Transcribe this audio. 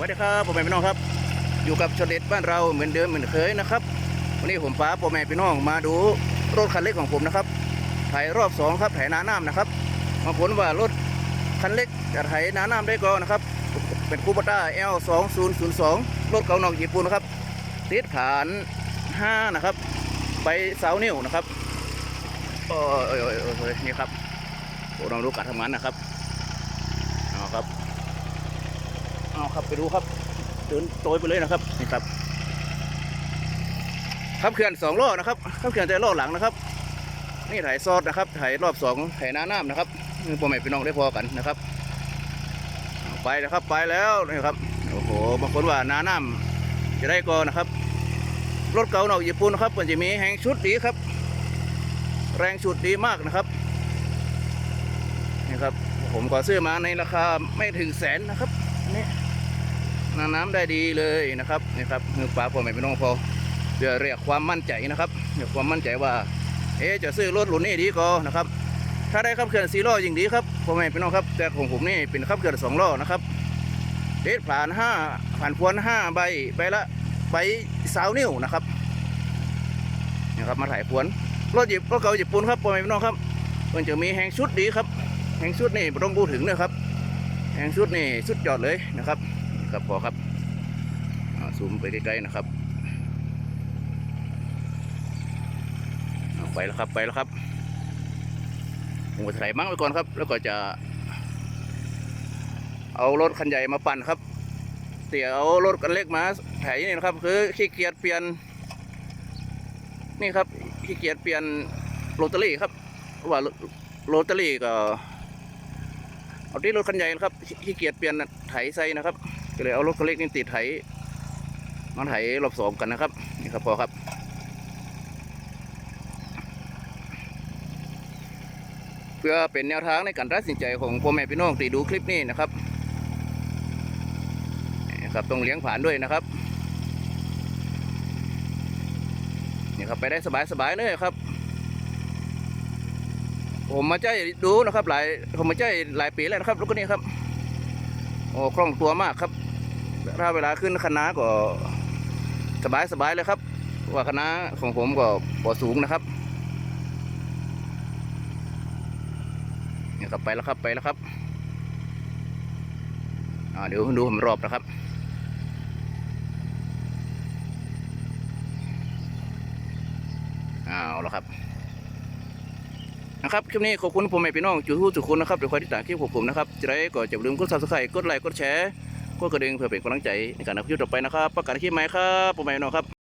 วัสดีครับพ่อแม่พี่น้องครับ อยู่กับชนเด็ดบ้านเราเหมือนเดิมเหมือนเคยนะครับ วันนี้ผมพาพ่อแม่พี่น้องมาดูรถคันเล็กของผมนะครับไถรอบสองครับไถนาน้ำนะครับมาผลว่ารถคันเล็กจะไถนาน้ำได้ก็นนะครับ เป็นคูปต้า L 2 0 0 2รถเก่านอกญี่ปุ่นนะครับติดฐาน 5 นะครับ ไปเสานิ้วนะครับโอ้ยโอ้ยโอ้ยโอ้ยนี่ครับโอ้ลองดูการทำงานนะครับเอาครับ เอาครับไปดูครับเดินโตยไปเลยนะครับนี่ครับขับเคลื่อนสองล้อนะครับขับเคลื่อนแต่ล้อหลังนะครับ นี่ถ่ายซอดนะครับถ่ายรอบสองถ่ายหน้าน้ำนะครับนี่พ่อแม่พี่น้องได้พอกันนะครับ ไปนะครับไปแล้วนี่ครับโอ้โหบางคนว่าน้าน้ำจะได้ก่อนนะครับ รถเก่าหนอกญี่ปุ่นนะครับมันจะมีแหงชุดดีครับ แรงชุดดีมากนะครับนี่ครับผมก็ซื้อมาในราคาไม่ถึงแสนนะครับอัน น้ำน้ำได้ดีเลยนะครับนี่ครับมือปลาพ่อแม่พี่น้องพอเพื่อเรียกความมั่นใจนะครับเรียกความมั่นใจว่า เอ๊จะซื้อรถรุ่นนี้ดีก็นะครับ ถ้าได้ขับเคลื่อนสี่ล้อยิ่งดีครับพ่อแม่พี่น้องครับ แต่ของผมนี่เป็นขับเคลื่อนสองล้อนะครับเด็ดผ่านห้าผ่านพวนห้าใบใบละใบสาวนิ้วนะครับนี่ครับมาถ่ายพวนรถหยิบรถเก่าญี่ปุ่นครับพ่อแม่พี่น้องครับมันจะมีแหงชุดดีครับแหงชุดนี่ไม่ต้องพูดถึงนะครับแหงชุดนี่สุดยอดเลยนะครับ ครับพอครับอ่าซูมไปใกล้ๆนะครับไปแล้วครับไปแล้วครับผมก็ใส่มั่งไว้ก่อนครับ แล้วก็จะ เอารถคันใหญ่มาปั่นครับเตี๋ยเอารถคันเล็กมาไถนี่นะครับ คือขี้เกียจเปลี่ยน นี่ครับขี้เกียจเปลี่ยนโรตารี่ครับว่าโรตารี่ก็เอาที่รถคันใหญ่นะครับขี้ขี้เกียจเปลี่ยนไถใส่นะครับ ก็เลยเอารถคันเล็กนี่ติดไถมาไถรอบสองกันนะครับ นี่ครับพอครับเพื่อเป็นแนวทางในการตัดสินใจของพ่อแม่พี่น้องที่ดูคลิปนี้นะครับนี่ครับต้องเลี้ยงผ่านด้วยนะครับนี่ครับไปได้สบายๆเลยครับ ผมมาใจดูนะครับ หลายผมมาใจหลายปีแล้วนะครับรถคันนี้ครับโอ้คล่องตัวมากครับ ถ้าเวลาขึ้นคณะก็สบายสบายเลยครับ ว่าคณะของผมก็พอสูงนะครับเนี่ยครับไปแล้วครับไปแล้วครับอ่าเดี๋ยวดูผมรอบนะครับเอาล้วครับนะครับคลิปนี้ขอบคุณผมแม่พี่น้องจุดทูจุดคุณนะครับเดี๋ยวคอยติดตามคลิปของผมนะครับจะได้ก็จะอย่าลืมกดซับสไครต์กดไลค์กดแชร์ ก็กระดิ่งเพื่อเป็นกำลังใจในการทำคลิปต่อไปนะครับ ประกาศคลิปใหมครับผมไม่พี่น้องครับ